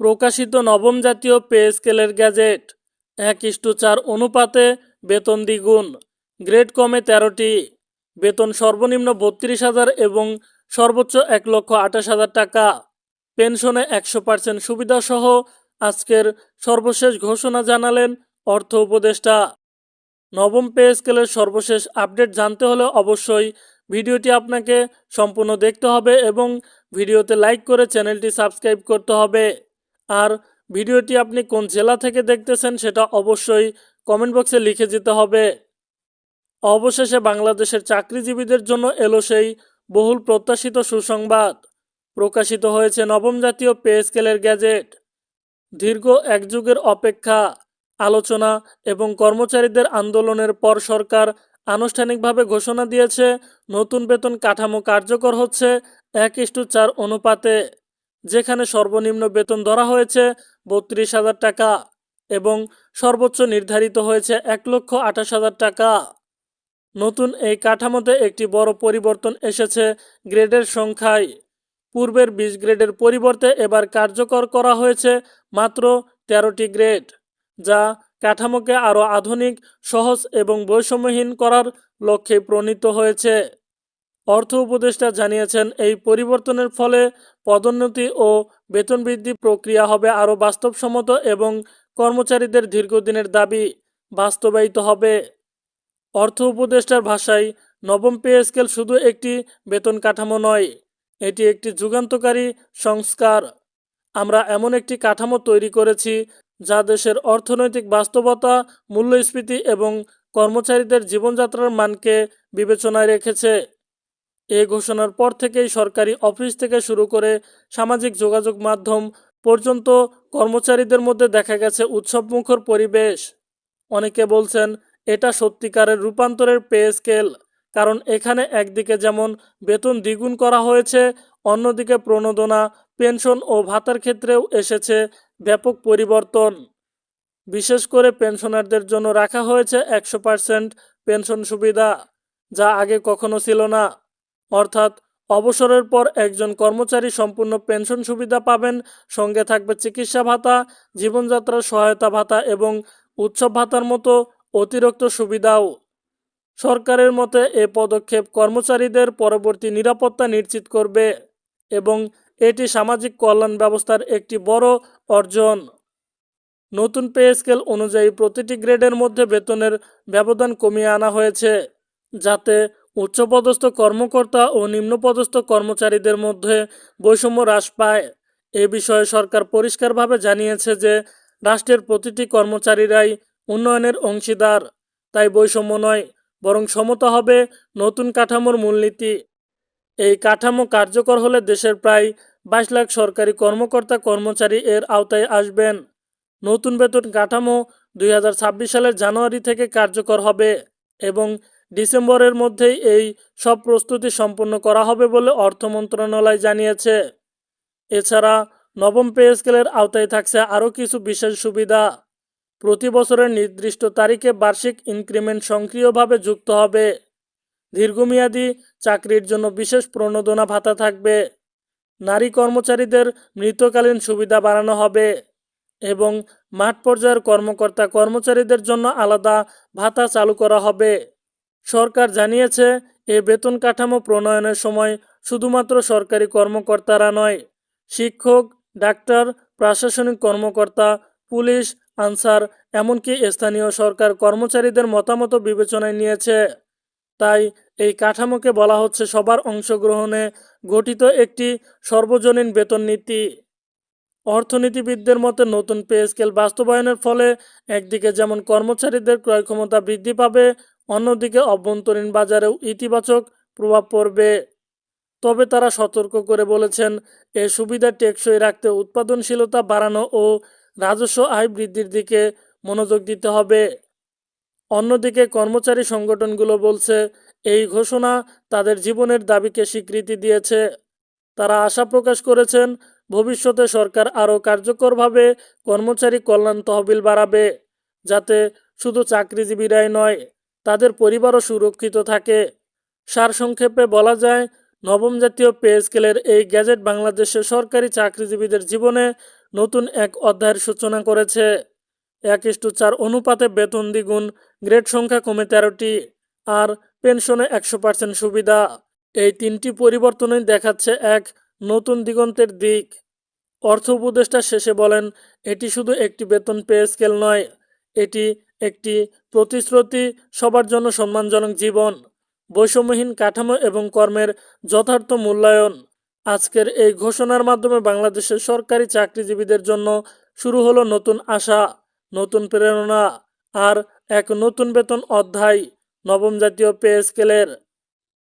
প্রকাশিত নবম জাতীয় পে স্কেলের গ্যাজেট, এক ইস্টু চার অনুপাতে বেতন দ্বিগুণ, গ্রেড কমে তেরোটি, বেতন সর্বনিম্ন বত্রিশ হাজার এবং সর্বোচ্চ এক লক্ষ আঠাশ হাজার টাকা। পেনশনে একশো পার্সেন্ট সুবিধাসহ আজকের সর্বশেষ ঘোষণা জানালেন অর্থ উপদেষ্টা। নবম পে স্কেলের সর্বশেষ আপডেট জানতে হলে অবশ্যই ভিডিওটি আপনাকে সম্পূর্ণ দেখতে হবে এবং ভিডিওতে লাইক করে চ্যানেলটি সাবস্ক্রাইব করতে হবে। আর ভিডিওটি আপনি কোন জেলা থেকে দেখতেছেন সেটা অবশ্যই কমেন্ট বক্সে লিখে যেতে হবে। অবশেষে বাংলাদেশের চাকরিজীবীদের জন্য এলো সেই বহুল প্রত্যাশিত সুসংবাদ। প্রকাশিত হয়েছে নবম জাতীয় পে স্কেলের গ্যাজেট। দীর্ঘ এক যুগের অপেক্ষা, আলোচনা এবং কর্মচারীদের আন্দোলনের পর সরকার আনুষ্ঠানিকভাবে ঘোষণা দিয়েছে, নতুন বেতন কাঠামো কার্যকর হচ্ছে এক ইস্টু চার অনুপাতে। যেখানে সর্বনিম্ন বেতন ধরা হয়েছে বত্রিশ হাজার টাকা এবং সর্বোচ্চ নির্ধারিত হয়েছে এক লক্ষ আঠাশ হাজার টাকা। নতুন এই কাঠামোতে একটি বড় পরিবর্তন এসেছে গ্রেডের সংখ্যায়। পূর্বের বিশ গ্রেডের পরিবর্তে এবার কার্যকর করা হয়েছে মাত্র তেরোটি গ্রেড, যা কাঠামোকে আরও আধুনিক, সহজ এবং বৈষম্যহীন করার লক্ষ্যে প্রণীত হয়েছে। অর্থ উপদেষ্টা জানিয়েছেন, এই পরিবর্তনের ফলে পদোন্নতি ও বেতন বৃদ্ধি প্রক্রিয়া হবে আরও বাস্তবসম্মত এবং কর্মচারীদের দীর্ঘদিনের দাবি বাস্তবায়িত হবে। অর্থ উপদেষ্টার ভাষায়, নবম পে স্কেল শুধু একটি বেতন কাঠামো নয়, এটি একটি যুগান্তকারী সংস্কার। আমরা এমন একটি কাঠামো তৈরি করেছি যা দেশের অর্থনৈতিক বাস্তবতা, মূল্যস্ফীতি এবং কর্মচারীদের জীবনযাত্রার মানকে বিবেচনায় রেখেছে। এ ঘোষণার পর থেকেই সরকারি অফিস থেকে শুরু করে সামাজিক যোগাযোগ মাধ্যম পর্যন্ত কর্মচারীদের মধ্যে দেখা গেছে উৎসবমুখর পরিবেশ। অনেকে বলছেন, এটা সত্যিকারের রূপান্তরের পে স্কেল, কারণ এখানে একদিকে যেমন বেতন দ্বিগুণ করা হয়েছে, অন্যদিকে প্রণোদনা, পেনশন ও ভাতার ক্ষেত্রেও এসেছে ব্যাপক পরিবর্তন। বিশেষ করে পেনশনারদের জন্য রাখা হয়েছে একশো পেনশন সুবিধা, যা আগে কখনো ছিল না। অর্থাৎ অবসরের পর একজন কর্মচারী সম্পূর্ণ পেনশন সুবিধা পাবেন, সঙ্গে থাকবে চিকিৎসা ভাতা, জীবনযাত্রার সহায়তা ভাতা এবং উৎসব ভাতার মতো অতিরিক্ত সুবিধাও। সরকারের মতে এ পদক্ষেপ কর্মচারীদের পরবর্তী নিরাপত্তা নিশ্চিত করবে এবং এটি সামাজিক কল্যাণ ব্যবস্থার একটি বড় অর্জন। নতুন পে স্কেল অনুযায়ী প্রতিটি গ্রেডের মধ্যে বেতনের ব্যবধান কমিয়ে আনা হয়েছে, যাতে উচ্চপদস্থ কর্মকর্তা ও নিম্নপদস্থ কর্মচারীদের মধ্যে বৈষম্য হ্রাস পায়। এ বিষয়ে সরকার পরিষ্কারভাবে জানিয়েছে যে, রাষ্ট্রের প্রতিটি কর্মচারীরাই উন্নয়নের অংশীদার, তাই বৈষম্য নয়, বরং সমতা হবে নতুন কাঠামোর মূলনীতি। এই কাঠামো কার্যকর হলে দেশের প্রায় বাইশ লাখ সরকারি কর্মকর্তা কর্মচারী এর আওতায় আসবেন। নতুন বেতন কাঠামো দুই হাজার ছাব্বিশ সালের জানুয়ারি থেকে কার্যকর হবে এবং ডিসেম্বরের মধ্যেই এই সব প্রস্তুতি সম্পন্ন করা হবে বলে অর্থ মন্ত্রণালয় জানিয়েছে। এছাড়া নবম পে স্কেলের আওতায় থাকছে আরও কিছু বিশেষ সুবিধা। প্রতি বছরের নির্দিষ্ট তারিখে বার্ষিক ইনক্রিমেন্ট সক্রিয়ভাবে যুক্ত হবে। দীর্ঘমেয়াদী চাকরির জন্য বিশেষ প্রণোদনা ভাতা থাকবে। নারী কর্মচারীদের মৃতকালীন সুবিধা বাড়ানো হবে এবং মাঠ পর্যায়ের কর্মকর্তা কর্মচারীদের জন্য আলাদা ভাতা চালু করা হবে। সরকার জানিয়েছে, এ বেতন কাঠামো প্রণয়নের সময় শুধুমাত্র সরকারি কর্মকর্তারা নয়, শিক্ষক, ডাক্তার, প্রশাসনিক কর্মকর্তা, পুলিশ, আনসার, এমনকি স্থানীয় সরকার কর্মচারীদের মতামত বিবেচনায় নিয়েছে। তাই এই কাঠামোকে বলা হচ্ছে সবার অংশগ্রহণে গঠিত একটি সর্বজনীন বেতন নীতি। অর্থনীতিবিদদের মতে, নতুন পে স্কেল বাস্তবায়নের ফলে একদিকে যেমন কর্মচারীদের ক্রয় ক্ষমতা বৃদ্ধি পাবে অন্যদিকে অভ্যন্তরীণ বাজারেও ইতিবাচক প্রভাব পড়বে। তবে তারা সতর্ক করে বলেছেন, এ সুবিধা টেকসই রাখতে উৎপাদনশীলতা বাড়ানো ও রাজস্ব আয় বৃদ্ধির দিকে মনোযোগ দিতে হবে। অন্যদিকে কর্মচারী সংগঠনগুলো বলছে, এই ঘোষণা তাদের জীবনের দাবিকে স্বীকৃতি দিয়েছে। তারা আশা প্রকাশ করেছেন, ভবিষ্যতে সরকার আরও কার্যকরভাবে কর্মচারী কল্যাণ তহবিল বাড়াবে, যাতে শুধু চাকরিজীবীরাই নয় তাদের পরিবারও সুরক্ষিত থাকে। সারসংক্ষেপে বলা যায়, নবম জাতীয় পে স্কেলের এই গ্যাজেট বাংলাদেশের সরকারি চাকরিজীবীদের জীবনে নতুন এক অধ্যায়ের সূচনা করেছে। এক ইস্টু চার অনুপাতে বেতন দ্বিগুণ, গ্রেড সংখ্যা কমে তেরোটি, আর পেনশনে একশো পার্সেন্ট সুবিধা। এই তিনটি পরিবর্তনই দেখাচ্ছে এক নতুন দিগন্তের দিক। অর্থ উপদেষ্টা শেষে বলেন, এটি শুধু একটি বেতন পে স্কেল নয়, এটি একটি প্রতিশ্রুতি, সবার জন্য সম্মানজনক জীবন, বৈষম্যহীন কাঠামো এবং কর্মের যথার্থ মূল্যায়ন। আজকের এই ঘোষণার মাধ্যমে বাংলাদেশের সরকারি চাকরিজীবীদের জন্য শুরু হলো নতুন আশা, নতুন প্রেরণা আর এক নতুন বেতন অধ্যায়, নবম জাতীয় পে স্কেলের